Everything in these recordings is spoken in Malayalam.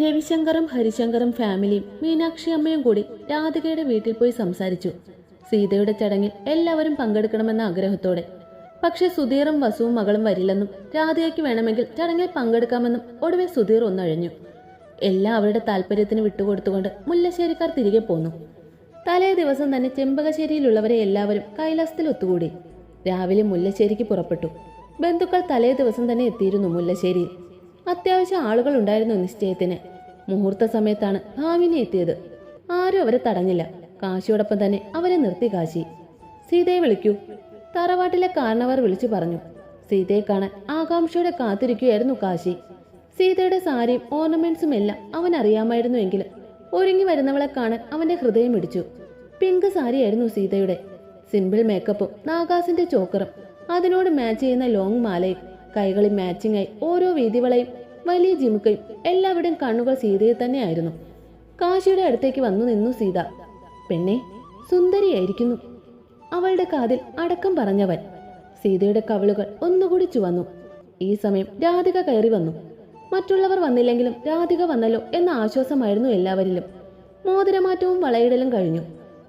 രവിശങ്കറും ഹരിശങ്കറും ഫാമിലിയും മീനാക്ഷി അമ്മയും കൂടി രാധികയുടെ വീട്ടിൽ പോയി സംസാരിച്ചു. സീതയുടെ ചടങ്ങിൽ എല്ലാവരും പങ്കെടുക്കണമെന്ന ആഗ്രഹത്തോടെ. പക്ഷേ സുധീറും വസുവും മകളും വരില്ലെന്നും രാധികയ്ക്ക് വേണമെങ്കിൽ ചടങ്ങിൽ പങ്കെടുക്കാമെന്നും ഒടുവിൽ സുധീർ ഒന്നഴിഞ്ഞു. എല്ലാം അവരുടെ താല്പര്യത്തിന് വിട്ടുകൊടുത്തുകൊണ്ട് മുല്ലശ്ശേരിക്കാർ തിരികെ പോന്നു. തലേ ദിവസം തന്നെ ചെമ്പകശ്ശേരിയിലുള്ളവരെ എല്ലാവരും കൈലാസത്തിൽ ഒത്തുകൂടി. രാവിലെ മുല്ലശ്ശേരിക്ക് പുറപ്പെട്ടു. ബന്ധുക്കൾ തലേ ദിവസം തന്നെ എത്തിയിരുന്നു മുല്ലശ്ശേരിയിൽ. അത്യാവശ്യം ആളുകൾ ഉണ്ടായിരുന്നു നിശ്ചയത്തിന്. മുഹൂർത്ത സമയത്താണ് ഭാമിനി എത്തിയത്. ആരും അവരെ തടഞ്ഞില്ല. കാശിയോടൊപ്പം തന്നെ അവരെ നിർത്തി കാശി. സീതയെ വിളിക്കൂ. തറവാട്ടിലെ കാരണവർ വിളിച്ചു പറഞ്ഞു. സീതയെ കാണാൻ ആകാംക്ഷയോടെ കാത്തിരിക്കുകയായിരുന്നു കാശി. സീതയുടെ സാരിയും ഓർണമെന്റ്സും എല്ലാം അവൻ അറിയാമായിരുന്നുവെങ്കിലും ഒരുങ്ങി വരുന്നവളെ കാണാൻ അവന്റെ ഹൃദയം ഇടിച്ചു. പിങ്ക് സാരിയായിരുന്നു സീതയുടെ. സിമ്പിൾ മേക്കപ്പും നാഗാസിന്റെ ചോക്കറും അതിനോട് മാച്ച് ചെയ്യുന്ന ലോങ് മാലയും കൈകളിൽ മാച്ചിങ് ആയി ഓരോ വീതിവളയും വലിയ ജിമുക്കയും എല്ലാവരുടെയും കണ്ണുകൾ സീതയിൽ തന്നെയായിരുന്നു. കാശിയുടെ അടുത്തേക്ക് വന്നു നിന്നു സീത. പെണ്ണെ സുന്ദരിയായിരിക്കുന്നു. അവളുടെ കാതിൽ അടക്കം പറഞ്ഞവൻ. സീതയുടെ കവളുകൾ ഒന്നുകൂടി ചുവന്നു. ഈ സമയം രാധിക കയറി വന്നു. മറ്റുള്ളവർ വന്നില്ലെങ്കിലും രാധിക വന്നല്ലോ എന്ന ആശ്വാസമായിരുന്നു എല്ലാവരിലും. മോതിരമാറ്റവും വളയിടലും കഴിഞ്ഞു.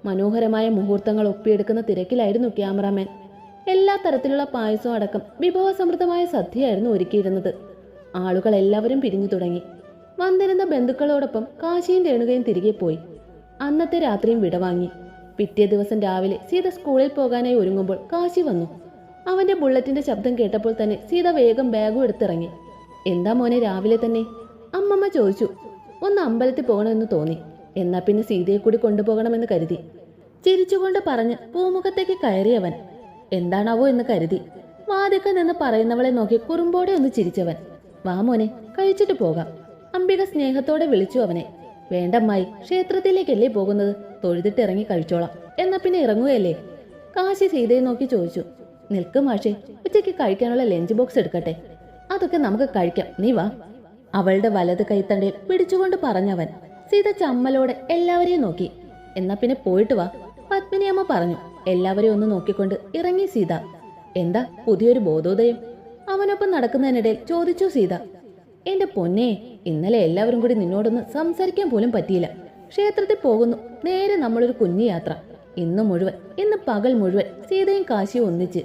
മനോഹരമായ മുഹൂർത്തങ്ങൾ ഒപ്പിയെടുക്കുന്ന തിരക്കിലായിരുന്നു ക്യാമറാമാൻ. എല്ലാ തരത്തിലുള്ള പായസവും അടക്കം വിഭവസമൃദ്ധമായ സദ്യയായിരുന്നു ഒരുക്കിയിരുന്നത്. ആളുകൾ എല്ലാവരും പിരിഞ്ഞു തുടങ്ങി. വന്നിരുന്ന ബന്ധുക്കളോടൊപ്പം കാശിയും രേണുകയും തിരികെ പോയി. അന്നത്തെ രാത്രിയും വിടവാങ്ങി പിറ്റേ ദിവസം രാവിലെ സീത സ്കൂളിൽ പോകാനായി ഒരുങ്ങുമ്പോൾ കാശി വന്നു. അവന്റെ ബുള്ളറ്റിന്റെ ശബ്ദം കേട്ടപ്പോൾ തന്നെ സീത വേഗം ബാഗും എടുത്തിറങ്ങി. എന്താ മോനെ രാവിലെ തന്നെ? അമ്മമ്മ ചോദിച്ചു. ഒന്ന് അമ്പലത്തിൽ പോകണമെന്ന് തോന്നി. എന്നാ പിന്നെ സീതയെ കൂടി കൊണ്ടുപോകണമെന്ന് കരുതി. ചിരിച്ചുകൊണ്ട് പറഞ്ഞ് പൂമുഖത്തേക്ക് കയറിയവൻ എന്താണാവോ എന്ന് കരുതി. വാതിക്കൽ നിന്ന് പറയുന്നവളെ നോക്കി കുറുമ്പോടെ ഒന്ന് ചിരിച്ചവൻ. വാ മോനെ കഴിച്ചിട്ട് പോകാം. അംബിക സ്നേഹത്തോടെ വിളിച്ചു അവനെ. വേണ്ടമ്മായി ക്ഷേത്രത്തിലേക്കല്ലേ പോകുന്നത്? തൊഴുതിട്ട് ഇറങ്ങി കഴിച്ചോളാം. എന്നാ പിന്നെ ഇറങ്ങുകയല്ലേ? കാശി സീതയെ നോക്കി ചോദിച്ചു. നിൽക്കും മാഷേ ഉച്ചയ്ക്ക് കഴിക്കാനുള്ള ലഞ്ച് ബോക്സ് എടുക്കട്ടെ. അതൊക്കെ നമുക്ക് കഴിക്കാം. നീ വാ. അവളുടെ വലത് കൈത്തണ്ടയിൽ പിടിച്ചുകൊണ്ട് പറഞ്ഞവൻ. സീത ചമ്മലോടെ എല്ലാവരെയും നോക്കി. എന്നാ പിന്നെ പോയിട്ട് വാ പത്മിനിയമ്മ പറഞ്ഞു. എല്ലാവരെയും ഒന്ന് നോക്കിക്കൊണ്ട് ഇറങ്ങി സീത. എന്താ പുതിയൊരു ബോധോദയം? അവനൊപ്പം നടക്കുന്നതിനിടയിൽ ചോദിച്ചു സീത. എന്റെ പൊന്നെ ഇന്നലെ എല്ലാവരും കൂടി നിന്നോടൊന്ന് സംസാരിക്കാൻ പോലും പറ്റിയില്ല. ക്ഷേത്രത്തിൽ പോകുന്നു. നേരെ നമ്മളൊരു കുഞ്ഞു യാത്ര. ഇന്ന് മുഴുവൻ ഇന്ന് പകൽ മുഴുവൻ സീതയും കാശിയും ഒന്നിച്ച്.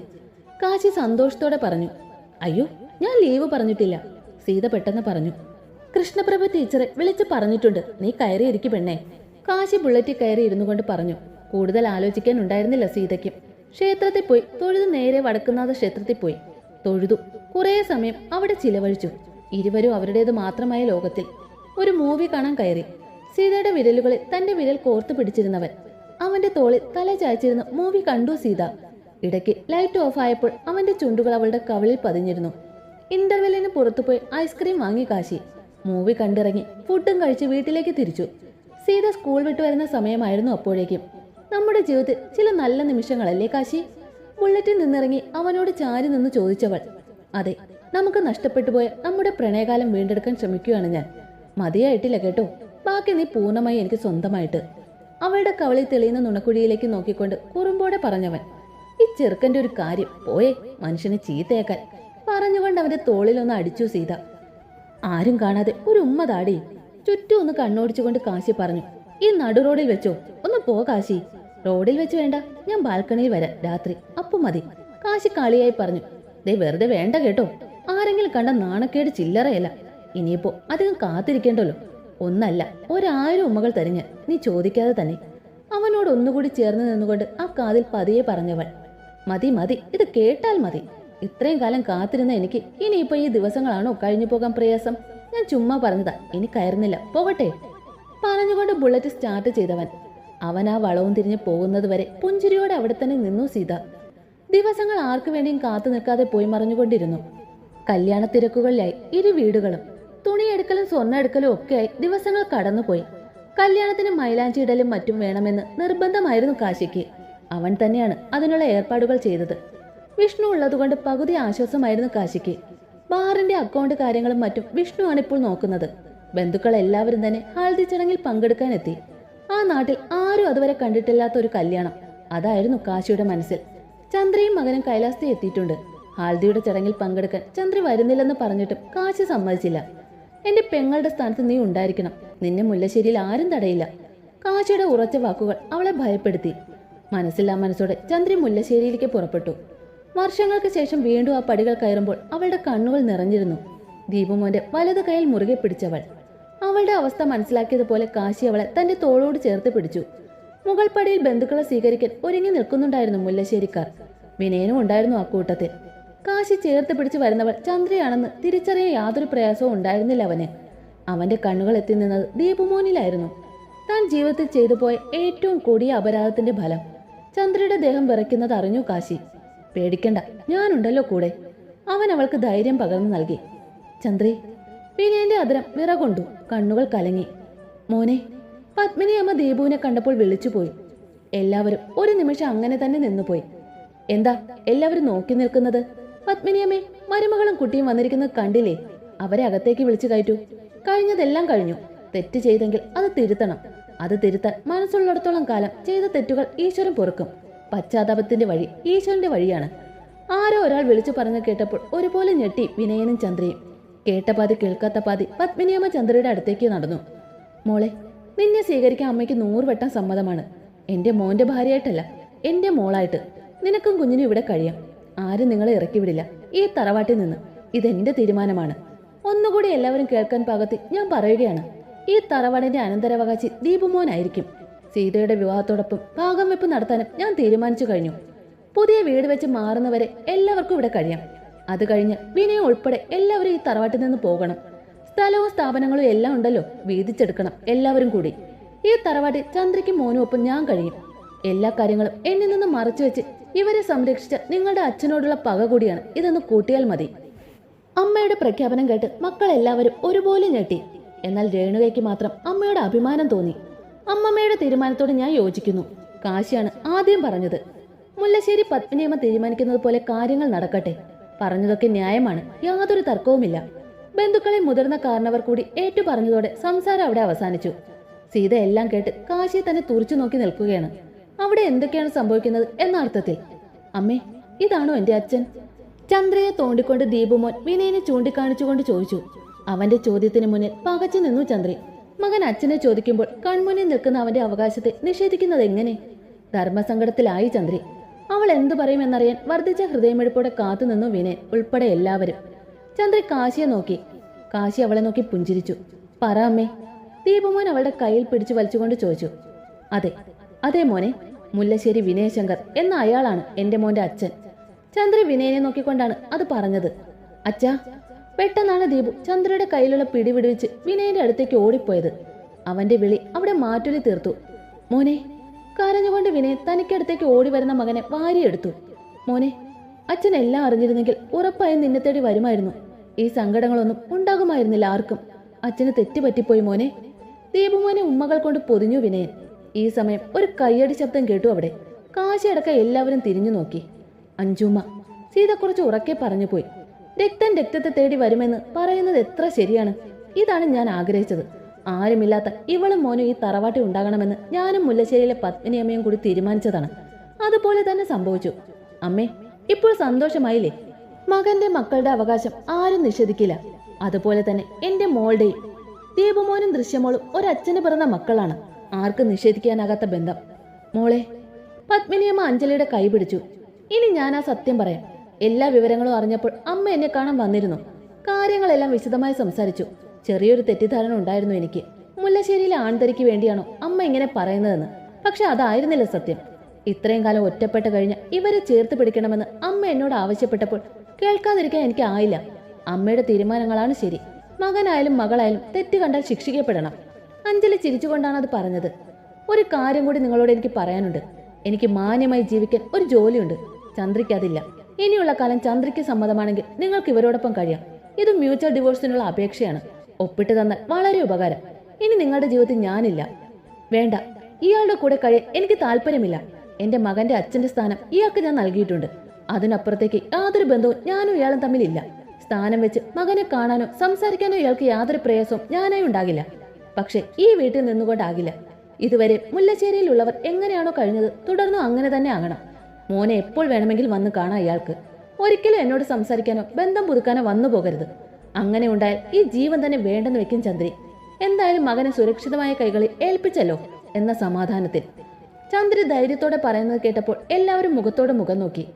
കാശി സന്തോഷത്തോടെ പറഞ്ഞു അയ്യോ ഞാൻ ലീവ് പറഞ്ഞിട്ടില്ല. സീത പെട്ടെന്ന് പറഞ്ഞു കൃഷ്ണപ്രഭ ടീച്ചറെ വിളിച്ച് പറഞ്ഞിട്ടുണ്ട്. നീ കയറിയിരിക്കും പെണ്ണേ. കാശി ബുള്ളറ്റിൽ കയറി ഇരുന്നു കൊണ്ട് പറഞ്ഞു കൂടുതൽ ആലോചിക്കാൻ ഉണ്ടായിരുന്നില്ല സീതയ്ക്കും. ക്ഷേത്രത്തിൽ പോയി തൊഴുതു നേരെ വടക്കുന്നാഥ ക്ഷേത്രത്തിൽ പോയി. തൊഴുതു. കുറേ സമയം അവിടെ ചിലവഴിച്ചു. ഇരുവരും അവരുടേത് മാത്രമായ ലോകത്തിൽ. ഒരു മൂവി കാണാൻ കയറി. സീതയുടെ വിരലുകളിൽ തന്റെ വിരൽ കോർത്തു പിടിച്ചിരുന്നവൻ. അവന്റെ തോളിൽ തല ചായച്ചിരുന്ന് മൂവി കണ്ടു സീത. ഇടയ്ക്ക് ലൈറ്റ് ഓഫ് ആയപ്പോൾ അവന്റെ ചുണ്ടുകൾ അവളുടെ കവളിൽ പതിഞ്ഞിരുന്നു. ഇന്റർവെല്ലിന് പുറത്തുപോയി ഐസ്ക്രീം വാങ്ങി കാശി. മൂവി കണ്ടിറങ്ങി ഫുഡും കഴിച്ച് വീട്ടിലേക്ക് തിരിച്ചു. സീത സ്കൂൾ വിട്ടു വരുന്ന സമയമായിരുന്നു അപ്പോഴേക്കും. നമ്മുടെ ജീവിതത്തിൽ ചില നല്ല നിമിഷങ്ങളല്ലേ കാശി? ബുള്ളറ്റിൽ നിന്നിറങ്ങി അവനോട് ചാരി നിന്ന് ചോദിച്ചവൾ. അതെ നമുക്ക് നഷ്ടപ്പെട്ടു പോയ നമ്മുടെ പ്രണയകാലം വീണ്ടെടുക്കാൻ ശ്രമിക്കുകയാണ് ഞാൻ. മതിയായിട്ടില്ല കേട്ടോ. ബാക്കി നീ പൂർണമായി എനിക്ക് സ്വന്തമായിട്ട്. അവളുടെ കവളിൽ തെളിയുന്ന നുണക്കുഴിയിലേക്ക് നോക്കിക്കൊണ്ട് കുറുമ്പോടെ പറഞ്ഞവൻ ഈ ചെറുക്കന്റെ ഒരു കാര്യം. പോയേ മനുഷ്യനെ ചീത്തയാക്കാൻ. പറഞ്ഞുകൊണ്ട് അവന്റെ തോളിലൊന്ന് അടിച്ചു സീത. ആരും കാണാതെ ഒരു ഉമ്മ താടി. ചുറ്റും ഒന്ന് കണ്ണോടിച്ചുകൊണ്ട് കാശി പറഞ്ഞു ഈ നടു റോഡിൽ വെച്ചോ. ഒന്ന് പോ കാശി. റോഡിൽ വെച്ച് വേണ്ട. ഞാൻ ബാൽക്കണിയിൽ വരാം. രാത്രി. അപ്പു മതി. കാശി കാളിയായി പറഞ്ഞു. ദേ വെറുതെ വേണ്ട കേട്ടോ. ആരെങ്കിലും കണ്ട നാണക്കേട് ചില്ലറയല്ല. ഇനിയിപ്പോ അധികം കാത്തിരിക്കേണ്ടല്ലോ. ഒന്നല്ല ഒരായിരം ഉമ്മകൾ തരിഞ്ഞ് നീ ചോദിക്കാതെ തന്നെ. അവനോട് ഒന്നുകൂടി ചേർന്ന് നിന്നുകൊണ്ട് ആ കാതിൽ പതിയെ പറഞ്ഞവൾ മതി മതി. ഇത് കേട്ടാൽ മതി. ഇത്രയും കാലം കാത്തിരുന്ന എനിക്ക് ഇനിയിപ്പോ ഈ ദിവസങ്ങളാണോ കഴിഞ്ഞു പോകാൻ പ്രയാസം? ഞാൻ ചുമ്മാ പറഞ്ഞതാ. ഇനി കയറുന്നില്ല. പോകട്ടെ? പറഞ്ഞുകൊണ്ട് ബുള്ളറ്റ് സ്റ്റാർട്ട് ചെയ്തവൻ. അവൻ ആ വളവും തിരിഞ്ഞ് പോകുന്നത് വരെ പുഞ്ചിരിയോടെ അവിടെ തന്നെ നിന്നു സീത. ദിവസങ്ങൾ ആർക്കു വേണ്ടിയും കാത്തു നിൽക്കാതെ പോയി മറിഞ്ഞുകൊണ്ടിരുന്നു. കല്യാണ തിരക്കുകളിലായി ഇരു വീടുകളും തുണിയെടുക്കലും സ്വർണ എടുക്കലും ഒക്കെയായി ദിവസങ്ങൾ കടന്നുപോയി. കല്യാണത്തിന് മൈലാഞ്ചി ഇടലും മറ്റും വേണമെന്ന് നിർബന്ധമായിരുന്നു കാശിക്ക്. അവൻ തന്നെയാണ് അതിനുള്ള ഏർപ്പാടുകൾ ചെയ്തത്. വിഷ്ണു ഉള്ളതുകൊണ്ട് പകുതി ആശ്വാസമായിരുന്നു കാശിക്ക്. ബാറിന്റെ അക്കൗണ്ട് കാര്യങ്ങളും മറ്റും വിഷ്ണുവാണ് ഇപ്പോൾ നോക്കുന്നത്. ബന്ധുക്കൾ എല്ലാവരും തന്നെ ഹൽദി ചടങ്ങിൽ പങ്കെടുക്കാനെത്തി. ആ നാട്ടിൽ ആരും അതുവരെ കണ്ടിട്ടില്ലാത്ത ഒരു കല്യാണം. അതായിരുന്നു കാശിയുടെ മനസ്സിൽ. ചന്ദ്രയും മകനും കൈലാസത്തിൽ എത്തിയിട്ടുണ്ട്. ഹാൽദിയുടെ ചടങ്ങിൽ പങ്കെടുക്കാൻ ചന്ദ്ര വരുന്നില്ലെന്ന് പറഞ്ഞിട്ടും കാശി സമ്മതിച്ചില്ല. എന്റെ പെങ്ങളുടെ സ്ഥാനത്ത് നീ ഉണ്ടായിരിക്കണം. നിന്നെ മുല്ലശ്ശേരിയിൽ ആരും തടയില്ല. കാശിയുടെ ഉറച്ച വാക്കുകൾ അവളെ ഭയപ്പെടുത്തി. മനസ്സില്ലാ മനസ്സോടെ ചന്ദ്രി മുല്ലശ്ശേരിയിലേക്ക് പുറപ്പെട്ടു. വർഷങ്ങൾക്ക് ശേഷം വീണ്ടും ആ പടികൾ കയറുമ്പോൾ അവളുടെ കണ്ണുകൾ നിറഞ്ഞിരുന്നു. ദീപുമോന്റെ വലത് കൈയിൽ മുറുകെ പിടിച്ചവൾ. അവളുടെ അവസ്ഥ മനസ്സിലാക്കിയതുപോലെ കാശി അവളെ തന്റെ തോളോട് ചേർത്ത് പിടിച്ചു. മുകൾ പടിയിൽ ബന്ധുക്കളെ സ്വീകരിക്കാൻ ഒരുങ്ങി നിൽക്കുന്നുണ്ടായിരുന്നു മുല്ലശ്ശേരിക്കാർ. വിനയനും ഉണ്ടായിരുന്നു ആ കൂട്ടത്തിൽ. കാശി ചേർത്ത് പിടിച്ചു വരുന്നവൾ ചന്ദ്രയാണെന്ന് തിരിച്ചറിയാൻ യാതൊരു പ്രയാസവും ഉണ്ടായിരുന്നില്ല അവന്. അവന്റെ കണ്ണുകൾ എത്തി നിന്നത് ദീപുമോനിലായിരുന്നു താൻ ജീവിതത്തിൽ ചെയ്തു പോയ ഏറ്റവും കൊടിയ അപരാധത്തിന്റെ ഫലം. ചന്ദ്രയുടെ ദേഹം വിറയ്ക്കുന്നത് അറിഞ്ഞു കാശി. പേടിക്കണ്ട ഞാനുണ്ടല്ലോ കൂടെ. അവൻ അവൾക്ക് ധൈര്യം പകർന്നു നൽകി. ചന്ദ്രി വിനയന്റെ അതിരം വിറകൊണ്ടു കണ്ണുകൾ കലങ്ങി. മോനെ പത്മിനി അമ്മ ദീപുവിനെ കണ്ടപ്പോൾ വിളിച്ചുപോയി. എല്ലാവരും ഒരു നിമിഷം അങ്ങനെ തന്നെ നിന്നുപോയി. എന്താ എല്ലാവരും നോക്കി നിൽക്കുന്നത്? പത്മിനിയമ്മേ മരുമകളും കുട്ടിയും വന്നിരിക്കുന്നത് കണ്ടില്ലേ? അവരെ അകത്തേക്ക് വിളിച്ചു കയറ്റു. കഴിഞ്ഞതെല്ലാം കഴിഞ്ഞു. തെറ്റ് ചെയ്തെങ്കിൽ അത് തിരുത്തണം. അത് തിരുത്താൻ മനസ്സുള്ളിടത്തോളം കാലം ചെയ്ത തെറ്റുകൾ ഈശ്വരൻ പൊറുക്കും. പശ്ചാത്താപത്തിന്റെ വഴി ഈശ്വരന്റെ വഴിയാണ്. ആരോ ഒരാൾ വിളിച്ചു പറഞ്ഞു കേട്ടപ്പോൾ ഒരുപോലെ ഞെട്ടി വിനയനും ചന്ദ്രയും. കേട്ട പാതി കേൾക്കാത്ത പാതി പത്മിനിയമ്മ ചന്ദ്രയുടെ അടുത്തേക്ക് നടന്നു. മോളെ നിന്നെ സ്വീകരിക്കാൻ അമ്മയ്ക്ക് നൂറുവട്ടം സമ്മതമാണ്. എന്റെ മോന്റെ ഭാര്യയായിട്ടല്ല എന്റെ മോളായിട്ട്. നിനക്കും കുഞ്ഞിനും ഇവിടെ കഴിയാം. ആരും നിങ്ങളെ ഇറക്കി വിടില്ല. ഈ തറവാട്ടിൽ നിന്ന്. ഇതെന്റെ തീരുമാനമാണ്. ഒന്നുകൂടി എല്ലാവരും കേൾക്കാൻ പാകത്തിൽ ഞാൻ പറയുകയാണ്. ഈ തറവാടിന്റെ അനന്തരാവകാശി ദീപുമോനായിരിക്കും. സീതയുടെ വിവാഹത്തോടൊപ്പം ഭാഗം വെപ്പ് നടത്താനും ഞാൻ തീരുമാനിച്ചു കഴിഞ്ഞു. പുതിയ വീട് വെച്ച് മാറുന്നവരെ എല്ലാവർക്കും ഇവിടെ കഴിയാം. അത് കഴിഞ്ഞ് വിനയം ഉൾപ്പെടെ എല്ലാവരും ഈ തറവാട്ടിൽ നിന്ന് പോകണം. സ്ഥലവും സ്ഥാപനങ്ങളും എല്ലാം ഉണ്ടല്ലോ വീതിച്ചെടുക്കണം എല്ലാവരും കൂടി. ഈ തറവാട്ടിൽ ചന്ദ്രയ്ക്കും മോനും ഒപ്പം ഞാൻ കഴിയും. എല്ലാ കാര്യങ്ങളും എന്നിൽ നിന്ന് മറച്ചു വെച്ച് ഇവരെ സംരക്ഷിച്ച നിങ്ങളുടെ അച്ഛനോടുള്ള പക കൂടിയാണ് ഇതൊന്ന് കൂട്ടിയാൽ മതി. അമ്മയുടെ പ്രഖ്യാപനം കേട്ട് മക്കൾ എല്ലാവരും ഒരുപോലെ ഞെട്ടി. എന്നാൽ രേണുകയ്ക്ക് മാത്രം അമ്മയുടെ അഭിമാനം തോന്നി. അമ്മമ്മയുടെ തീരുമാനത്തോട് ഞാൻ യോജിക്കുന്നു. കാശിയാണ് ആദ്യം പറഞ്ഞത്. മുല്ലശ്ശേരി പത്മിനിയമ്മ തീരുമാനിക്കുന്നത് പോലെ കാര്യങ്ങൾ നടക്കട്ടെ. പറഞ്ഞതൊക്കെ ന്യായമാണ്. യാതൊരു തർക്കവുമില്ല. ബന്ധുക്കളെ മുതിർന്ന കാരണവർ കൂടി ഏറ്റു പറഞ്ഞതോടെ സംസാരം അവിടെ അവസാനിച്ചു. സീത എല്ലാം കേട്ട് കാശിയെ തന്നെ തുറച്ചു നോക്കി നിൽക്കുകയാണ്. അവിടെ എന്തൊക്കെയാണ് സംഭവിക്കുന്നത് എന്ന അർത്ഥത്തിൽ അമ്മേ ഇതാണോ എന്റെ അച്ഛൻ? ചന്ദ്രയെ തോണ്ടിക്കൊണ്ട് ദീപുമോൻ വിനയനെ ചൂണ്ടിക്കാണിച്ചുകൊണ്ട് ചോദിച്ചു. അവന്റെ ചോദ്യത്തിന് മുന്നിൽ പകച്ചു നിന്നു ചന്ദ്രി മകൻ അച്ഛനെ ചോദിക്കുമ്പോൾ കൺമുന്നിൽ നിൽക്കുന്ന അവന്റെ അവകാശത്തെ നിഷേധിക്കുന്നത് എങ്ങനെ? ധർമ്മസങ്കടത്തിലായി ചന്ദ്രി അവൾ എന്തു പറയും പറയുമെന്നറിയാൻ വർദ്ധിച്ച ഹൃദയമെടുപ്പോടെ കാത്തുനിന്നു വിനയൻ ഉൾപ്പെടെ എല്ലാവരും. ചന്ദ്രി കാശിയെ നോക്കി. കാശി അവളെ നോക്കി പുഞ്ചിരിച്ചു. പറ അമ്മേ. ദീപമോൻ അവളുടെ കയ്യിൽ പിടിച്ചു വലിച്ചുകൊണ്ട് ചോദിച്ചു. അതെ അതെ മോനെ. മുല്ലശ്ശേരി വിനയശങ്കർ എന്ന അയാളാണ് എന്റെ മോന്റെ അച്ഛൻ. ചന്ദ്ര വിനയനെ നോക്കിക്കൊണ്ടാണ് അത് പറഞ്ഞത്. അച്ഛാ പെട്ടെന്നാണ് ദീപു ചന്ദ്രയുടെ കയ്യിലുള്ള പിടി വിടുവിച്ച് വിനയന്റെ അടുത്തേക്ക് ഓടിപ്പോയത്. അവന്റെ വിളി അവിടെ മാറ്റൊലി തീർത്തു. മോനെ കരഞ്ഞുകൊണ്ട് വിനയൻ തനിക്കടുത്തേക്ക് ഓടി വരുന്ന മകനെ വാരിയെടുത്തു. മോനെ അച്ഛൻ എല്ലാം അറിഞ്ഞിരുന്നെങ്കിൽ ഉറപ്പായും നിന്നെ തേടി വരുമായിരുന്നു. ഈ സങ്കടങ്ങളൊന്നും ഉണ്ടാകുമായിരുന്നില്ല ആർക്കും. അച്ഛന് തെറ്റുപറ്റിപ്പോയി മോനെ. ദീപുമോനെ ഉമ്മകൾ കൊണ്ട് പൊതിഞ്ഞു വിനയൻ. ഈ സമയം ഒരു കയ്യടി ശബ്ദം കേട്ടു അവിടെ. കാശിയടക്ക എല്ലാവരും തിരിഞ്ഞു നോക്കി. അഞ്ചുമ്മ സീത കുറച്ച് ഉറക്കെ പറഞ്ഞു പോയി രക്തം രക്തത്തെ തേടി വരുമെന്ന് പറയുന്നത് എത്ര ശരിയാണ്? ഇതാണ് ഞാൻ ആഗ്രഹിച്ചത്. ആരുമില്ലാത്ത ഇവളും മോനും ഈ തറവാട്ടി ഉണ്ടാകണമെന്ന് ഞാനും മുല്ലശ്ശേരിയിലെ പത്മിനിയമ്മയും കൂടി തീരുമാനിച്ചതാണ്. അതുപോലെ തന്നെ സംഭവിച്ചു. അമ്മേ ഇപ്പോൾ സന്തോഷമായില്ലേ? മകന്റെ മക്കളുടെ അവകാശം ആരും നിഷേധിക്കില്ല. അതുപോലെ തന്നെ എന്റെ മോളുടെയും ദീപമോനും ദൃശ്യമോളും ഒരച്ഛന് പിറന്ന മക്കളാണ്. ആർക്കും നിഷേധിക്കാനാകാത്ത ബന്ധം. മോളെ പത്മിനിയമ്മ അഞ്ജലിയുടെ കൈ പിടിച്ചു. ഇനി ഞാൻ ആ സത്യം പറയാം. എല്ലാ വിവരങ്ങളും അറിഞ്ഞപ്പോൾ അമ്മ എന്നെ കാണാൻ വന്നിരുന്നു. കാര്യങ്ങളെല്ലാം വിശദമായി സംസാരിച്ചു. ചെറിയൊരു തെറ്റിദ്ധാരണ ഉണ്ടായിരുന്നു എനിക്ക്. മുല്ലശ്ശേരിയിലെ ആൺതരിക്ക് വേണ്ടിയാണോ അമ്മ ഇങ്ങനെ പറയുന്നതെന്ന്. പക്ഷെ അതായിരുന്നില്ല സത്യം. ഇത്രയും കാലം ഒറ്റപ്പെട്ട് കഴിഞ്ഞ ഇവരെ ചേർത്ത് പിടിക്കണമെന്ന് അമ്മ എന്നോട് ആവശ്യപ്പെട്ടപ്പോൾ കേൾക്കാതിരിക്കാൻ എനിക്ക് ആയില്ല. അമ്മയുടെ തീരുമാനങ്ങളാണ് ശരി. മകനായാലും മകളായാലും തെറ്റ് കണ്ടാൽ ശിക്ഷിക്കപ്പെടണം. അഞ്ജലി ചിരിച്ചുകൊണ്ടാണ് അത് പറഞ്ഞത്. ഒരു കാര്യം കൂടി നിങ്ങളോട് എനിക്ക് പറയാനുണ്ട്. എനിക്ക് മാന്യമായി ജീവിക്കാൻ ഒരു ജോലിയുണ്ട്. ചന്ദ്രയ്ക്ക് അതില്ല. ഇനിയുള്ള കാലം ചന്ദ്രയ്ക്ക് സമ്മതമാണെങ്കിൽ നിങ്ങൾക്ക് ഇവരോടൊപ്പം കഴിയാം. ഇത് മ്യൂച്വൽ ഡിവോഴ്സിനുള്ള അപേക്ഷയാണ്. ഒപ്പിട്ട് തന്നാൽ വളരെ ഉപകാരം. ഇനി നിങ്ങളുടെ ജീവിതത്തിൽ ഞാനില്ല. വേണ്ട. ഇയാളുടെ കൂടെ കഴിയാൻ എനിക്ക് താല്പര്യമില്ല. എന്റെ മകന്റെ അച്ഛന്റെ സ്ഥാനം ഇയാൾക്ക് ഞാൻ നൽകിയിട്ടുണ്ട്. അതിനപ്പുറത്തേക്ക് യാതൊരു ബന്ധവും ഞാനും ഇയാളും തമ്മിലില്ല. സ്ഥാനം വെച്ച് മകനെ കാണാനോ സംസാരിക്കാനോ ഇയാൾക്ക് യാതൊരു പ്രയാസവും ഞാനായി ഉണ്ടാകില്ല. പക്ഷെ ഈ വീട്ടിൽ നിന്നുകൊണ്ടാകില്ല. ഇതുവരെ മുല്ലശ്ശേരിയിലുള്ളവർ എങ്ങനെയാണോ കഴിഞ്ഞത് തുടർന്നും അങ്ങനെ തന്നെ ആകണം. മോനെ എപ്പോൾ വേണമെങ്കിൽ വന്ന് കാണാം ഇയാൾക്ക്. ഒരിക്കലും എന്നോട് സംസാരിക്കാനോ ബന്ധം പുതുക്കാനോ വന്നു പോകരുത് അങ്ങനെ ഉണ്ടായാൽ ഈ ജീവൻ തന്നെ വേണ്ടെന്ന് വെക്കും ചന്ദ്രി. എന്തായാലും മകനെ സുരക്ഷിതമായ കൈകളിൽ ഏൽപ്പിച്ചല്ലോ എന്ന സമാധാനത്തിൽ. ചന്ദ്രി ധൈര്യത്തോടെ പറയുന്നത് കേട്ടപ്പോൾ എല്ലാവരും മുഖത്തോടെ മുഖം നോക്കി.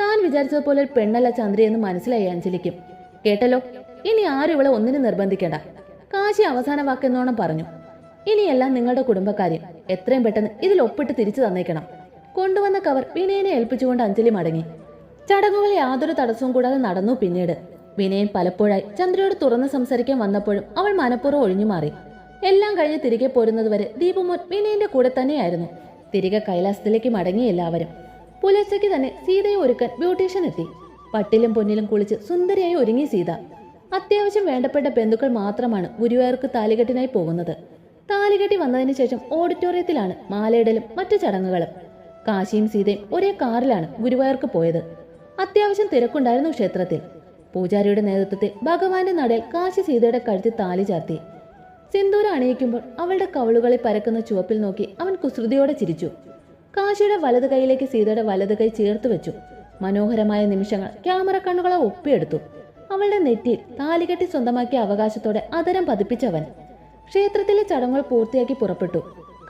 താൻ വിചാരിച്ചതുപോലെ ഒരു പെണ്ണല്ല ചന്ദ്രി എന്ന് മനസ്സിലായി അഞ്ജലിക്കും. കേട്ടല്ലോ? ഇനി ആരും ഇവളെ ഒന്നിനും നിർബന്ധിക്കേണ്ട. കാശി അവസാന വാക്കെന്നോണം പറഞ്ഞു. ഇനിയെല്ലാം നിങ്ങളുടെ കുടുംബക്കാര്യം. എത്രയും പെട്ടെന്ന് ഇതിൽ ഒപ്പിട്ട് തിരിച്ചു തന്നേക്കണം. കൊണ്ടുവന്ന കവർ വിനയനെ ഏൽപ്പിച്ചുകൊണ്ട് അഞ്ജലി മടങ്ങി. ചടങ്ങുകൾ യാതൊരു തടസ്സവും കൂടാതെ നടന്നു പിന്നീട്. വിനയൻ പലപ്പോഴായി ചന്ദ്രയോട് തുറന്ന് സംസാരിക്കാൻ വന്നപ്പോഴും അവൾ മനഃപൂർവം ഒഴിഞ്ഞു മാറി. എല്ലാം കഴിഞ്ഞ് തിരികെ പോരുന്നതുവരെ ദീപമോൻ വിനയന്റെ കൂടെ തന്നെയായിരുന്നു. തിരികെ കൈലാസത്തിലേക്ക് മടങ്ങി എല്ലാവരും. പുലർച്ചയ്ക്ക് തന്നെ സീതയെ ഒരുക്കാൻ ബ്യൂട്ടീഷ്യൻ എത്തി. പട്ടിലും പൊന്നിലും കുളിച്ച് സുന്ദരിയായി ഒരുങ്ങി സീത. അത്യാവശ്യം വേണ്ടപ്പെട്ട ബന്ധുക്കൾ മാത്രമാണ് ഗുരുവായൂർക്ക് താലികെട്ടിനായി പോകുന്നത്. താലികെട്ടി വന്നതിന് ശേഷം ഓഡിറ്റോറിയത്തിലാണ് മാലയിടലും മറ്റു ചടങ്ങുകളും. കാശിയും സീതയും ഒരേ കാറിലാണ് ഗുരുവായൂർക്ക് പോയത്. അത്യാവശ്യം തിരക്കുണ്ടായിരുന്നു ക്ഷേത്രത്തിൽ. പൂജാരിയുടെ നേതൃത്വത്തിൽ ഭഗവാന്റെ നടയിൽ കാശി സീതയുടെ കഴുത്തിൽ താലി ചാർത്തി. സിന്ദൂരം അണിയിക്കുമ്പോൾ അവളുടെ കവളുകളിൽ പരക്കുന്ന ചുവപ്പിൽ നോക്കി അവൻ കുസൃതിയോടെ ചിരിച്ചു. കാശിയുടെ വലത് കൈയിലേക്ക് സീതയുടെ വലത് കൈ ചേർത്ത് വെച്ചു. മനോഹരമായ നിമിഷങ്ങൾ ക്യാമറ കണ്ണുകളെ ഒപ്പിയെടുത്തു. അവളുടെ നെറ്റിയിൽ താലികെട്ടി സ്വന്തമാക്കിയ അവകാശത്തോടെ അതരം പതിപ്പിച്ചവൻ ക്ഷേത്രത്തിലെ ചടങ്ങുകൾ പൂർത്തിയാക്കി പുറപ്പെട്ടു.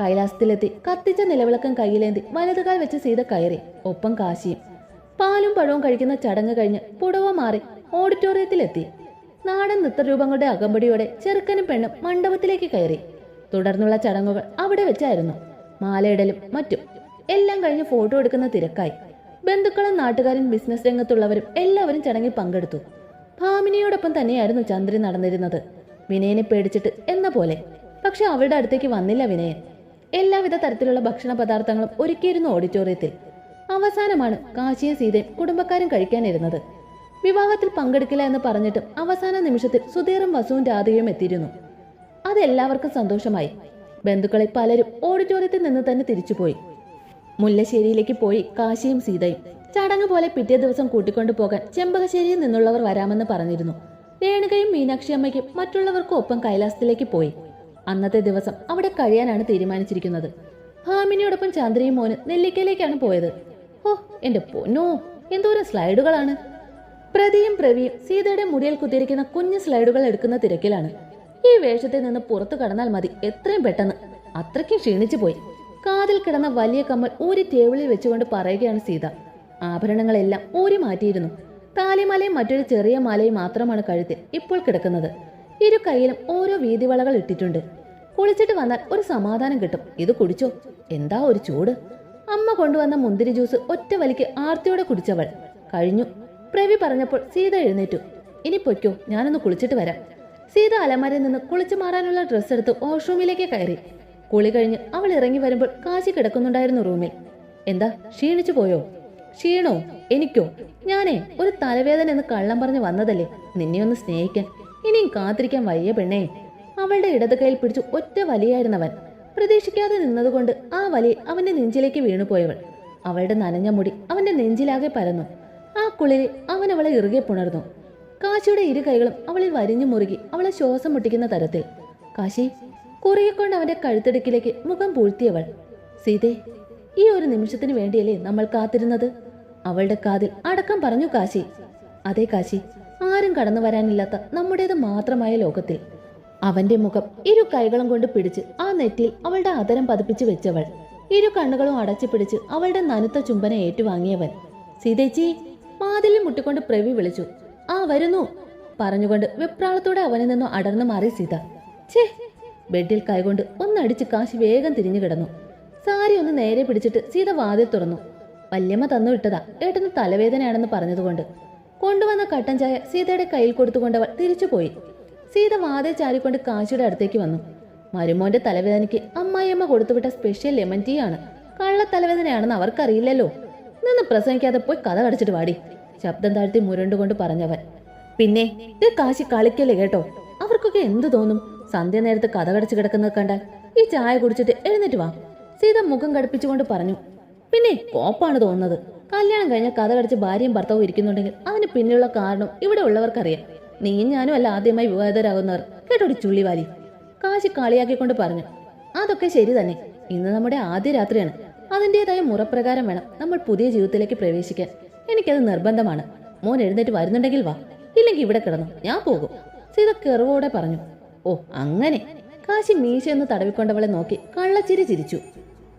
കൈലാസത്തിലെത്തി കത്തിച്ച നിലവിളക്കം കയ്യിലേന്തി വലതുകാൽ വെച്ച് സീത കയറി ഒപ്പം കാശിയും. പാലും പഴവും കഴിക്കുന്ന ചടങ്ങ് കഴിഞ്ഞ് പുടവ മാറി ഓഡിറ്റോറിയത്തിലെത്തി. നാടൻ നൃത്തരൂപങ്ങളുടെ അകമ്പടിയോടെ ചെറുക്കനും പെണ്ണും മണ്ഡപത്തിലേക്ക് കയറി. തുടർന്നുള്ള ചടങ്ങുകൾ അവിടെ വെച്ചായിരുന്നു. മാലയിടലും മറ്റും. എല്ലാം കഴിഞ്ഞ് ഫോട്ടോ എടുക്കുന്ന തിരക്കായി. ബന്ധുക്കളും നാട്ടുകാരും ബിസിനസ് രംഗത്തുള്ളവരും എല്ലാവരും ചടങ്ങിൽ പങ്കെടുത്തു. ഭാമിനിയോടൊപ്പം തന്നെയായിരുന്നു ചന്ദ്രൻ നടന്നിരുന്നത്. വിനയനെ പേടിച്ചിട്ട് എന്ന പോലെ. പക്ഷെ അവളുടെ അടുത്തേക്ക് വന്നില്ല വിനയൻ. എല്ലാവിധ തരത്തിലുള്ള ഭക്ഷണ പദാർത്ഥങ്ങളും ഒരുക്കിയിരുന്നു ഓഡിറ്റോറിയത്തിൽ. അവസാനമാണ് കാശിയും സീതയും കുടുംബക്കാരും കഴിക്കാനിരുന്നത്. വിവാഹത്തിൽ പങ്കെടുക്കില്ല എന്ന് പറഞ്ഞിട്ടും അവസാന നിമിഷത്തിൽ സുധീറും വസുവും രാധികയും എത്തിയിരുന്നു. അതെല്ലാവർക്കും സന്തോഷമായി. ബന്ധുക്കളിൽ പലരും ഓഡിറ്റോറിയത്തിൽ നിന്ന് തന്നെ തിരിച്ചുപോയി. മുല്ലശ്ശേരിയിലേക്ക് പോയി കാശിയും സീതയും. ചടങ്ങ് പോലെ പിറ്റേ ദിവസം കൂട്ടിക്കൊണ്ടു പോകാൻ ചെമ്പകശ്ശേരിയിൽ നിന്നുള്ളവർ വരാമെന്ന് പറഞ്ഞിരുന്നു. രേണുകയും മീനാക്ഷി അമ്മയ്ക്കും മറ്റുള്ളവർക്കും ഒപ്പം കൈലാസത്തിലേക്ക് പോയി. അന്നത്തെ ദിവസം അവിടെ കഴിയാനാണ് തീരുമാനിച്ചിരിക്കുന്നത്. ഭാമിനിയോടൊപ്പം ചാന്ദ്രയും മോന് നെല്ലിക്കയിലേക്കാണ് പോയത്. ഓ എന്റെ പൊന്നോ എന്തോരം സ്ലൈഡുകളാണ്. പ്രതിയും പ്രവിയും സീതയുടെ മുടിയിൽ കുത്തിയിരിക്കുന്ന കുഞ്ഞു സ്ലൈഡുകൾ എടുക്കുന്ന തിരക്കിലാണ്. ഈ വേഷത്തിൽ നിന്ന് പുറത്തു കടന്നാൽ മതി. എത്രയും പെട്ടെന്ന്. അത്രയ്ക്ക് ക്ഷീണിച്ചു പോയി. കാതിൽ കിടന്ന വലിയ കമ്മൽ ഊരി ടേബിളിൽ വെച്ചുകൊണ്ട് പറയുകയാണ് സീത. ആഭരണങ്ങളെല്ലാം ഊരി മാറ്റിയിരുന്നു. താലിമാലയും മറ്റൊരു ചെറിയ മാലയും മാത്രമാണ് കഴുത്തിൽ ഇപ്പോൾ കിടക്കുന്നത്. ഇരു കൈയിലും ഓരോ വീതിവളകൾ ഇട്ടിട്ടുണ്ട്. കുളിച്ചിട്ട് വന്നാൽ ഒരു സമാധാനം കിട്ടും. ഇത് കുടിച്ചോ? എന്താ ഒരു ചൂട്? അമ്മ കൊണ്ടുവന്ന മുന്തിരി ജ്യൂസ് ഒറ്റ വലിക്ക് ആർത്തിയോടെ കുടിച്ചവൾ. കഴിഞ്ഞു. പ്രവി പറഞ്ഞപ്പോൾ സീത എഴുന്നേറ്റു. ഇനി പൊയ്ക്കോ ഞാനൊന്ന് കുളിച്ചിട്ട് വരാം. സീത അലമാരയിൽ നിന്ന് കുളിച്ചു മാറാനുള്ള ഡ്രസ്സ് എടുത്ത് വാഷ്റൂമിലേക്ക് കയറി. കുളി കഴിഞ്ഞ് അവൾ ഇറങ്ങി വരുമ്പോൾ കാശി കിടക്കുന്നുണ്ടായിരുന്നു റൂമിൽ. എന്താ ക്ഷീണിച്ചു പോയോ? ക്ഷീണോ? എനിക്കോ? ഞാനേ ഒരു തലവേദന എന്ന് കള്ളം പറഞ്ഞ് വന്നതല്ലേ. നിന്നെ ഒന്ന് സ്നേഹിക്കാൻ. ഇനിയും കാത്തിരിക്കാൻ വയ്യ പെണ്ണേ. അവളുടെ ഇടത് കൈയിൽ പിടിച്ചു ഒറ്റ വലിയായിരുന്നവൻ. പ്രതീക്ഷിക്കാതെ നിന്നതുകൊണ്ട് ആ വലി അവന്റെ നെഞ്ചിലേക്ക് വീണുപോയവൾ. അവളുടെ നനഞ്ഞ മുടി അവന്റെ നെഞ്ചിലാകെ പരന്നു. ആ കുളിരിൽ അവൻ അവളെ ഇറുകെ പുണർന്നു. കാശിയുടെ ഇരു കൈകളും അവളിൽ വരിഞ്ഞു മുറുകി അവളെ ശ്വാസം മുട്ടിക്കുന്ന തരത്തിൽ. കാശി കുറിയെക്കൊണ്ട് അവന്റെ കഴുത്തിടുക്കിലേക്ക് മുഖം പൂഴ്ത്തിയവൾ. സീതേ ഈ ഒരു നിമിഷത്തിന് വേണ്ടിയല്ലേ നമ്മൾ കാത്തിരുന്നത്? അവളുടെ കാതിൽ അടക്കം പറഞ്ഞു കാശി. അതേ കാശി ആരും കടന്നു വരാനില്ലാത്ത നമ്മുടേത് മാത്രമായ ലോകത്തിൽ. അവന്റെ മുഖം ഇരു കൈകളും കൊണ്ട് പിടിച്ച് ആ നെറ്റിയിൽ അവളുടെ അതരം പതിപ്പിച്ചു വെച്ചവൾ. ഇരു കണ്ണുകളും അടച്ചു പിടിച്ച് അവളുടെ നനുത്ത ചുംബന ഏറ്റുവാങ്ങിയവൻ. സീതേച്ചി മാതിലിൽ മുട്ടിക്കൊണ്ട് പ്രവി വിളിച്ചു. ആ വരുന്നു പറഞ്ഞുകൊണ്ട് വെപ്രാളത്തോടെ അവനിൽ നിന്നും അടർന്നു മാറി സീത. ഛേ ബെഡിൽ കൈകൊണ്ട് ഒന്നടിച്ച് കാശ് വേഗം തിരിഞ്ഞു കിടന്നു. സാരി ഒന്ന് നേരെ പിടിച്ചിട്ട് സീത വാതിൽ തുറന്നു. വല്യമ്മ തന്നു വിട്ടതാ ഏട്ടന് തലവേദനയാണെന്ന് പറഞ്ഞതുകൊണ്ട്. കൊണ്ടുവന്ന കട്ടൻ ചായ സീതയുടെ കയ്യിൽ കൊടുത്തുകൊണ്ടവൾ തിരിച്ചുപോയി സീത വാതിൽ ചാരിക്കൊണ്ട് കാശിയുടെ അടുത്തേക്ക് വന്നു. മരുമോന്റെ തലവേദനയ്ക്ക് അമ്മായിയമ്മ കൊടുത്തുവിട്ട സ്പെഷ്യൽ ലെമൺ ടീ ആണ്. കള്ള തലവേദനയാണെന്ന് അവർക്കറിയില്ലല്ലോ. നിന്ന് പ്രസംഗിക്കാതെ പോയി കഥ കടിച്ചിട്ട് വാടി. ശബ്ദം താഴ്ത്തി മുരണ്ടുകൊണ്ട് പറഞ്ഞവൻ പിന്നെ ഇത് കാശി കളിക്കല്ലേ കേട്ടോ? അവർക്കൊക്കെ എന്ത് തോന്നും? സന്ധ്യ നേരത്ത് കഥ കടിച്ചു കിടക്കുന്നത് കണ്ടാൽ ഈ ചായ കുടിച്ചിട്ട് എഴുന്നേറ്റ് വാ. സീത മുഖം കടുപ്പിച്ചുകൊണ്ട് പറഞ്ഞു പിന്നെ കോപ്പാണ് തോന്നുന്നത്. കല്യാണം കഴിഞ്ഞ കഥ കടിച്ച് ഭാര്യയും ഭർത്താവും ഇരിക്കുന്നുണ്ടെങ്കിൽ അതിന് പിന്നിലുള്ള കാരണം ഇവിടെ ഉള്ളവർക്കറിയാം. നീയും ഞാനും അല്ല ആദ്യമായി വിവാഹിതരാകുന്നവർ. ഒരു ചുള്ളിവാലി. കാശി കളിയാക്കിക്കൊണ്ട് പറഞ്ഞു അതൊക്കെ ശരി തന്നെ. ഇന്ന് നമ്മുടെ ആദ്യ രാത്രിയാണ്. അതിന്റെതായ മുറപ്രകാരം വേണം നമ്മൾ പുതിയ ജീവിതത്തിലേക്ക് പ്രവേശിക്കാൻ. എനിക്കത് നിർബന്ധമാണ്. മോൻ എഴുന്നേറ്റ് വരുന്നുണ്ടെങ്കിൽ വാ. ഇല്ലെങ്കിൽ ഇവിടെ കിടന്നു. ഞാൻ പോകും. സീത കെറുവോടെ പറഞ്ഞു. ഓ അങ്ങനെ. കാശി മീശയൊന്ന് തടവിക്കൊണ്ടവളെ നോക്കി കള്ളച്ചിരി ചിരിച്ചു.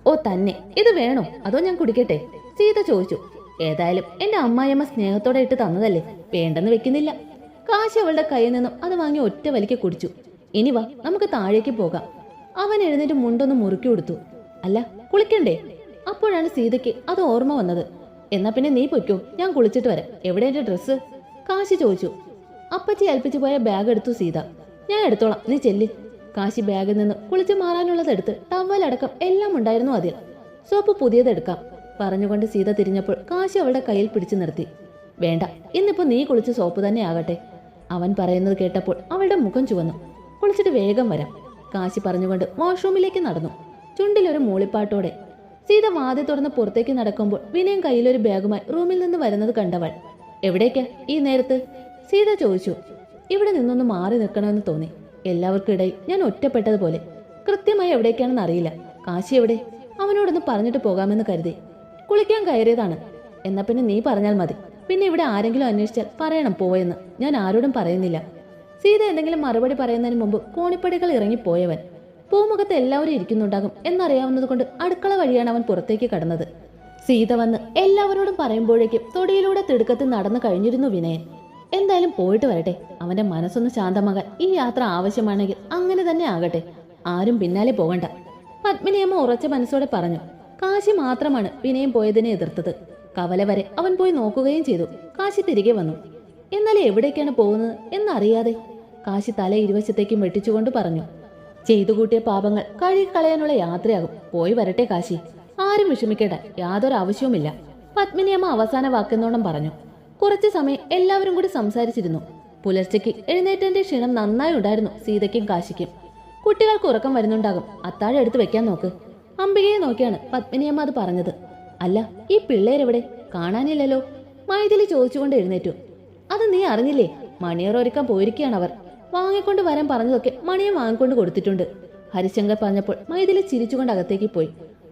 ഓ തന്നെ. ഇത് വേണോ? അതോ ഞാൻ കുടിക്കട്ടെ? സീത ചോദിച്ചു. ഏതായാലും എന്റെ അമ്മായിയമ്മ സ്നേഹത്തോടെ ഇട്ട് തന്നതല്ലേ? വേണ്ടെന്ന് വെക്കുന്നില്ല. കാശി അവളുടെ കയ്യിൽ നിന്നും അത് വാങ്ങി ഒറ്റ വലിക്ക് കുടിച്ചു. ഇനി വാ നമുക്ക് താഴേക്ക് പോകാം. അവൻ എഴുന്നേറ്റ് മുണ്ടൊന്ന് മുറുക്കി കൊടുത്തു. അല്ല കുളിക്കണ്ടേ? അപ്പോഴാണ് സീതയ്ക്ക് അത് ഓർമ്മ വന്നത്. എന്നാ പിന്നെ നീ പൊയ്ക്കോ ഞാൻ കുളിച്ചിട്ട് വരാം. എവിടെ എന്റെ ഡ്രസ്സ്? കാശി ചോദിച്ചു. അപ്പച്ചി ഏൽപ്പിച്ചു പോയ ബാഗ് എടുത്തു സീത. ഞാൻ എടുത്തോളാം നീ ചെല്ലി. കാശി ബാഗിൽ നിന്ന് കുളിച്ചു കുളിച്ച് മാറാനുള്ളതെടുത്ത് ടവലടക്കം എല്ലാം ഉണ്ടായിരുന്നു അതിൽ. സോപ്പ് പുതിയതെടുക്കാം പറഞ്ഞുകൊണ്ട് സീത തിരിഞ്ഞപ്പോൾ കാശി അവളുടെ കയ്യിൽ പിടിച്ചു നിർത്തി. വേണ്ട ഇന്നിപ്പോ നീ കുളിച്ച് സോപ്പ് തന്നെ ആകട്ടെ. അവൻ പറയുന്നത് കേട്ടപ്പോൾ അവളുടെ മുഖം ചുവന്നു. കുളിച്ചിട്ട് വേഗം വരാം കാശി പറഞ്ഞുകൊണ്ട് വാഷ്റൂമിലേക്ക് നടന്നു. ചുണ്ടിലൊരു മൂളിപ്പാട്ടോടെ സീത വാതി തുറന്ന് പുറത്തേക്ക് നടക്കുമ്പോൾ വിനയം കയ്യിലൊരു ബാഗുമായി റൂമിൽ നിന്ന് വരുന്നത് കണ്ടവൾ. എവിടേക്കാ ഈ നേരത്ത്? സീത ചോദിച്ചു. ഇവിടെ നിന്നൊന്ന് മാറി നിൽക്കണമെന്ന് തോന്നി. എല്ലാവർക്കും ഇടയിൽ ഞാൻ ഒറ്റപ്പെട്ടതുപോലെ. കൃത്യമായി എവിടേക്കാണെന്ന് അറിയില്ല. കാശി എവിടെ? അവനോടൊന്ന് പറഞ്ഞിട്ട് പോകാമെന്ന് കരുതി. കുളിക്കാൻ കയറിയതാണ്. എന്നാ പിന്നെ നീ പറഞ്ഞാൽ മതി. പിന്നെ ഇവിടെ ആരെങ്കിലും അന്വേഷിച്ചാൽ പറയണം പോയെന്ന് ഞാൻ ആരോടും പറയുന്നില്ല. സീത എന്തെങ്കിലും മറുപടി പറയുന്നതിന് മുമ്പ് കോണിപ്പടികൾ ഇറങ്ങിപ്പോയവൻ. പൂമുഖത്ത് എല്ലാവരും ഇരിക്കുന്നുണ്ടാകും എന്നറിയാവുന്നത് കൊണ്ട് അടുക്കള വഴിയാണ് അവൻ പുറത്തേക്ക് കടന്നത്. സീത വന്ന് എല്ലാവരോടും പറയുമ്പോഴേക്കും തൊടിയിലൂടെ തിടുക്കത്തിൽ നടന്നു കഴിഞ്ഞിരുന്നു വിനയൻ. എന്തായാലും പോയിട്ട് വരട്ടെ. അവന്റെ മനസ്സൊന്ന് ശാന്തമാകാൻ ഈ യാത്ര ആവശ്യമാണെങ്കിൽ അങ്ങനെ തന്നെ ആകട്ടെ. ആരും പിന്നാലെ പോകണ്ട. പത്മിനിയമ്മ ഉറച്ച മനസ്സോടെ പറഞ്ഞു. കാശി മാത്രമാണ് വിനയം പോയതിനെ എതിർത്തത്. കവല വരെ അവൻ പോയി നോക്കുകയും ചെയ്തു. കാശി തിരികെ വന്നു. എന്നാൽ എവിടേക്കാണ് പോകുന്നത് എന്നറിയാതെ കാശി തല ഇരുവശത്തേക്കും വെട്ടിച്ചുകൊണ്ട് പറഞ്ഞു. ചെയ്തു കൂട്ടിയ പാപങ്ങൾ കഴുകിക്കളയാനുള്ള യാത്രയാകും. പോയി വരട്ടെ കാശി. ആരും വിഷമിക്കേണ്ട. യാതൊരു ആവശ്യവുമില്ല. പത്മിനിയമ്മ അവസാന വാക്കെന്നോണം പറഞ്ഞു. കുറച്ചു സമയം എല്ലാവരും കൂടി സംസാരിച്ചിരുന്നു. പുലർച്ചയ്ക്ക് എഴുന്നേറ്റന്റെ ക്ഷീണം നന്നായി ഉണ്ടായിരുന്നു സീതയ്ക്കും കാശിക്കും. കുട്ടികൾക്ക് ഉറക്കം വരുന്നുണ്ടാകും. അത്താഴം എടുത്തു വെക്കാൻ നോക്ക്. അംബികയെ നോക്കിയാണ് പത്മിനിയമ്മ അത് പറഞ്ഞത്. അല്ല ഈ പിള്ളേരെവിടെ? കാണാനില്ലല്ലോ. മൈഥിലി ചോദിച്ചുകൊണ്ട് എഴുന്നേറ്റു. അത് നീ അറിഞ്ഞില്ലേ? മണിയറൊരുക്കാൻ പോയിരിക്കുകയാണ് അവർ വാങ്ങിക്കൊണ്ട് വരാൻ പറഞ്ഞതൊക്കെ മണിയെ വാങ്ങിക്കൊണ്ട് കൊടുത്തിട്ടുണ്ട്. ഹരിശങ്കർ പറഞ്ഞപ്പോൾ മൈഥിലി ചിരിച്ചുകൊണ്ട് അകത്തേക്ക് പോയി.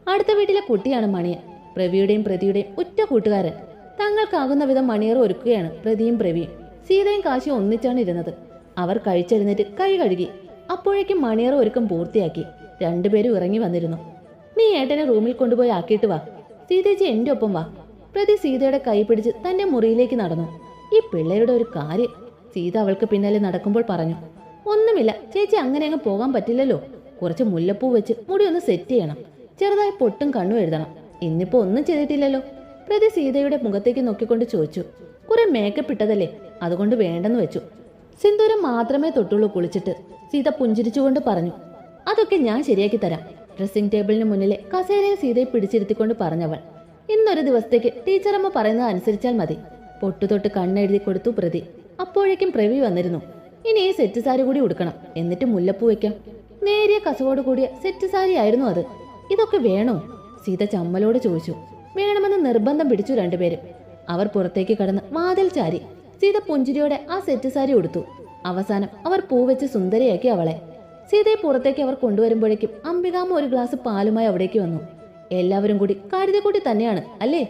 അടുത്ത വീട്ടിലെ കുട്ടിയാണ് മണിയൻ. പ്രവിയുടെയും പ്രതിയുടെയും ഉറ്റ കൂട്ടുകാരൻ. തങ്ങൾക്കാകുന്ന വിധം മണിയർ ഒരുക്കുകയാണ് പ്രതിയും പ്രവിയും. സീതയും കാശിയും ഒന്നിച്ചാണ് ഇരുന്നത്. അവർ കഴിച്ചെഴുന്നേറ്റ് കൈ കഴുകി. അപ്പോഴേക്കും മണിയർ ഒരുക്കം പൂർത്തിയാക്കി. രണ്ടുപേരും ഇറങ്ങി വന്നിരുന്നു. നീ ഏട്ടനെ റൂമിൽ കൊണ്ടുപോയി ആക്കിയിട്ട് വാ. സീതേച്ചി എന്റെ ഒപ്പം വാ. പ്രതി സീതയുടെ കൈ പിടിച്ച് തന്റെ മുറിയിലേക്ക് നടന്നു. ഈ പിള്ളേരുടെ ഒരു കാര്യം സീത അവൾക്ക് പിന്നാലെ നടക്കുമ്പോൾ പറഞ്ഞു ഒന്നുമില്ല ചേച്ചി അങ്ങനെ അങ്ങ് പോകാൻ പറ്റില്ലല്ലോ. കുറച്ച് മുല്ലപ്പൂ വെച്ച് മുടി ഒന്ന് സെറ്റ് ചെയ്യണം. ചെറുതായി പൊട്ടും കണ്ണും എഴുതണം. ഇന്നിപ്പോ ഒന്നും ചെയ്തിട്ടില്ലല്ലോ. പ്രതി സീതയുടെ മുഖത്തേക്ക് നോക്കിക്കൊണ്ട് ചോദിച്ചു കുറെ മേക്കപ്പ് ഇട്ടതല്ലേ? അതുകൊണ്ട് വേണ്ടെന്ന് വെച്ചു. സിന്ദൂരം മാത്രമേ തൊട്ടുള്ളൂ കുളിച്ചിട്ട്. സീത പുഞ്ചിരിച്ചുകൊണ്ട് പറഞ്ഞു അതൊക്കെ ഞാൻ ശരിയാക്കി തരാം. ഡ്രസ്സിംഗ് ടേബിളിന് മുന്നിലെ കസേരയെ സീതയെ പിടിച്ചിരുത്തിക്കൊണ്ട് പറഞ്ഞവൾ ഇന്നൊരു ദിവസത്തേക്ക് ടീച്ചറമ്മ പറയുന്നത് അനുസരിച്ചാൽ മതി. പൊട്ടുതൊട്ട് കണ്ണെഴുതി കൊടുത്തു പ്രതി. അപ്പോഴേക്കും പ്രവി വന്നിരുന്നു. ഇനി ഈ സെറ്റ് സാരി കൂടി ഉടുക്കണം. എന്നിട്ട് മുല്ലപ്പൂ വെക്കാം. നേരിയ കസവോട് കൂടിയ സെറ്റ് സാരി ആയിരുന്നു അത്. ഇതൊക്കെ വേണോ? സീത ചമ്മലോട് ചോദിച്ചു. വേണമെന്ന് നിർബന്ധം പിടിച്ചു രണ്ടുപേരും. അവർ പുറത്തേക്ക് കടന്ന് വാതിൽ ചാരി സീത പുഞ്ചിരിയോടെ ആ സെറ്റ് സാരി ഉടുത്തു. അവസാനം അവർ പൂ വെച്ച് സുന്ദരിയാക്കി അവളെ. സീതയെ പുറത്തേക്ക് അവർ കൊണ്ടുവരുമ്പോഴേക്കും അംബികാമ്മ ഒരു ഗ്ലാസ് പാലുമായി അവിടേക്ക് വന്നു. എല്ലാവരും കൂടി കരുതിക്കൂട്ടി തന്നെയാണ് അല്ലേ?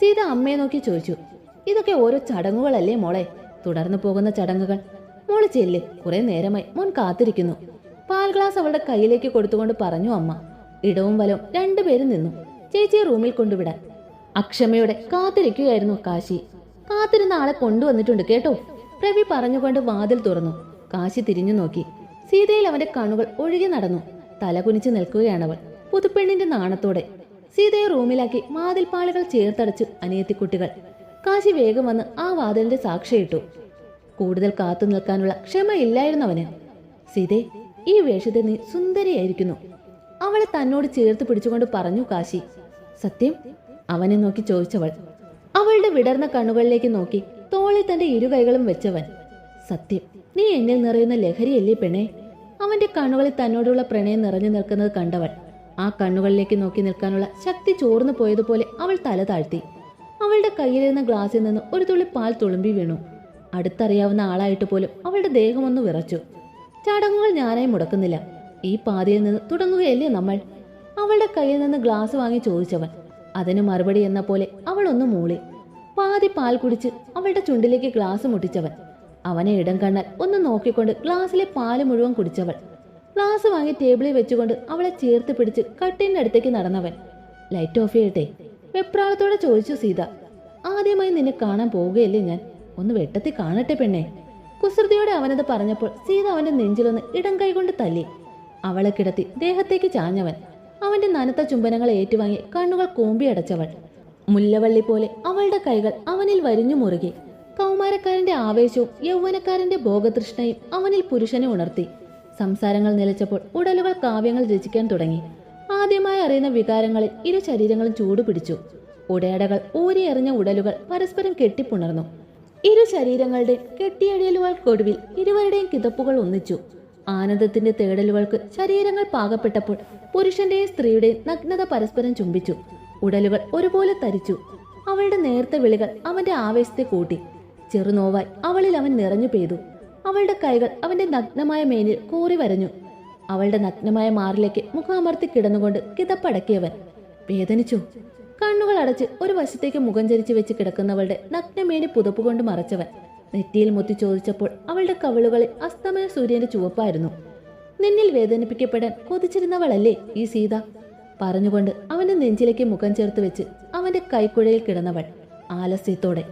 സീത അമ്മയെ നോക്കി ചോദിച്ചു. ഇതൊക്കെ ഓരോ ചടങ്ങുകളല്ലേ മോളെ? തുടർന്നു പോകുന്ന ചടങ്ങുകൾ. മോൾ ചെല്ല്. കുറെ നേരമായി മോൻ കാത്തിരിക്കുന്നു. പാൽ ഗ്ലാസ് അവളുടെ കയ്യിലേക്ക് കൊടുത്തുകൊണ്ട് പറഞ്ഞു അമ്മ ഇടവും വലവും രണ്ടുപേരും നിന്നു. ചേച്ചിയെ റൂമിൽ കൊണ്ടുവിടാൻ. അക്ഷമയോടെ കാത്തിരിക്കുകയായിരുന്നു കാശി. കാത്തിരുന്ന ആളെ കൊണ്ടുവന്നിട്ടുണ്ട് കേട്ടോ. പ്രവി പറഞ്ഞുകൊണ്ട് വാതിൽ തുറന്നു. കാശി തിരിഞ്ഞു നോക്കി. സീതയിൽ അവന്റെ കണ്ണുകൾ ഒഴുകി നടന്നു. തലകുനിച്ച് നിൽക്കുകയാണവൾ. പുതുപ്പെണ്ണിന്റെ നാണത്തോടെ. സീതയെ റൂമിലാക്കി വാതിൽപ്പാളുകൾ ചേർത്തടച്ചു അനിയത്തിക്കുട്ടികൾ. കാശി വേഗം വന്ന് ആ വാതിലിന്റെ സാക്ഷിയിട്ടു. കൂടുതൽ കാത്തു നിൽക്കാനുള്ള ക്ഷമയില്ലായിരുന്നവന്. സീതേ ഈ വേഷത്തെ നീ സുന്ദരിയായിരിക്കുന്നു. അവളെ തന്നോട് ചേർത്ത് പിടിച്ചുകൊണ്ട് പറഞ്ഞു കാശി. സത്യം? അവനെ നോക്കി ചോദിച്ചവൾ. അവളുടെ വിടർന്ന കണ്ണുകളിലേക്ക് നോക്കി തോളിൽ തന്റെ ഇരുകൈകളും വെച്ചവൻ. സത്യം നീ എന്നിൽ നിറയുന്ന ലഹരിയല്ലേ പെണ്ണേ? അവന്റെ കണ്ണുകളിൽ തന്നോടുള്ള പ്രണയം നിറഞ്ഞു നിൽക്കുന്നത് കണ്ടവൾ. ആ കണ്ണുകളിലേക്ക് നോക്കി നിൽക്കാനുള്ള ശക്തി ചോർന്നു പോയതുപോലെ അവൾ തല താഴ്ത്തി. അവളുടെ കയ്യിലിരുന്ന ഗ്ലാസിൽ നിന്ന് ഒരു തുള്ളി പാൽ തുളുമ്പി വീണു. അടുത്തറിയാവുന്ന ആളായിട്ട് പോലും അവളുടെ ദേഹമൊന്ന് വിറച്ചു. ചടങ്ങുകൾ ഞാനായി മുടക്കുന്നില്ല. ഈ പാതിയിൽ നിന്ന് തുടങ്ങുകയല്ലേ നമ്മൾ? അവളുടെ കയ്യിൽ നിന്ന് ഗ്ലാസ് വാങ്ങി ചോദിച്ചവൻ അതിന് മറുപടി എന്ന പോലെ അവൾ ഒന്ന് മൂളി. പാതി പാൽ കുടിച്ച് അവളുടെ ചുണ്ടിലേക്ക് ഗ്ലാസ് മുട്ടിച്ചവൻ അവനെ ഇടം കണ്ണാൽ ഒന്ന് നോക്കിക്കൊണ്ട് ഗ്ലാസ്സിലെ പാൽ മുഴുവൻ കുടിച്ചവൾ. ഗ്ലാസ് വാങ്ങി ടേബിളിൽ വെച്ചുകൊണ്ട് അവളെ ചേർത്ത് പിടിച്ച് കട്ടിന്റെ അടുത്തേക്ക് നടന്നവൻ ലൈറ്റ് ഓഫ് ചെയ്യട്ടെ? വെപ്രാളത്തോടെ ചോദിച്ചു സീത ആദ്യമായി നിന്നെ കാണാൻ പോവുകയല്ലേ ഞാൻ? ഒന്ന് വെട്ടത്തി കാണട്ടെ പെണ്ണെ. കുസൃതിയോടെ അവനത് പറഞ്ഞപ്പോൾ സീത അവന്റെ നെഞ്ചിലൊന്ന് ഇടം കൈകൊണ്ട് തല്ലി. അവളെ കിടത്തി ദേഹത്തേക്ക് ചാഞ്ഞവൻ. അവന്റെ നനത്ത ചുംബനങ്ങൾ ഏറ്റുവാങ്ങി കണ്ണുകൾ കൂമ്പിയടച്ചവൾ മുല്ലവള്ളി പോലെ അവളുടെ കൈകൾ അവനിൽ വരിഞ്ഞു മുറുകി. കൗമാരക്കാരന്റെ ആവേശവും യൗവനക്കാരന്റെ ഭോഗതൃഷ്ണയും അവനിൽ പുരുഷനെ ഉണർത്തി. സംസാരങ്ങൾ നിലച്ചപ്പോൾ ഉടലുകൾ കാവ്യങ്ങൾ രചിക്കാൻ തുടങ്ങി. ആദ്യമായി അറിയുന്ന വികാരങ്ങളിൽ ഇരു ശരീരങ്ങളും ചൂടുപിടിച്ചു ഉടയടകൾ ഊരിയെറിഞ്ഞ ഉടലുകൾ പരസ്പരം കെട്ടിപ്പുണർന്നു. ഇരു ശരീരങ്ങളുടെ കെട്ടിയടിയലുകൾക്കൊടുവിൽ ഇരുവരുടെയും കിതപ്പുകൾ ഒന്നിച്ചു. ആനന്ദത്തിന്റെ തേടലുകൾക്ക് ശരീരങ്ങൾ പാകപ്പെട്ടപ്പോൾ പുരുഷന്റെയും സ്ത്രീയുടെയും നഗ്നത പരസ്പരം ചുംബിച്ചു. ഉടലുകൾ ഒരുപോലെ തരിച്ചു. അവളുടെ നേർത്ത വിളികൾ അവന്റെ ആവേശത്തെ കൂട്ടി. ചെറുനോവായി അവളിൽ അവൻ നിറഞ്ഞു പെയ്തു. അവളുടെ കൈകൾ അവന്റെ നഗ്നമായ മേനിൽ കോറി വരഞ്ഞു അവളുടെ നഗ്നമായ മാറിലേക്ക് മുഖാമർത്തി കിടന്നുകൊണ്ട് കിതപ്പടക്കിയവൻ. വേദനിച്ചു. കണ്ണുകൾ അടച്ച് ഒരു വശത്തേക്ക് മുഖം ചരിച്ചു വെച്ച് കിടക്കുന്നവളുടെ നഗ്നമേനി പുതപ്പുകൊണ്ട് മറച്ചവൻ. നെറ്റിയിൽ മുത്തി ചോദിച്ചപ്പോൾ അവളുടെ കവിളുകളിൽ അസ്തമയ സൂര്യന്റെ ചുവപ്പായിരുന്നു. നിന്നിൽ വേദനിപ്പിക്കപ്പെടാൻ കൊതിച്ചിരുന്നവളല്ലേ ഈ സീത? പറഞ്ഞുകൊണ്ട് അവന്റെ നെഞ്ചിലേക്ക് മുഖം ചേർത്ത് വെച്ച് അവന്റെ കൈക്കുഴയിൽ കിടന്നവൾ ആലസ്യത്തോടെ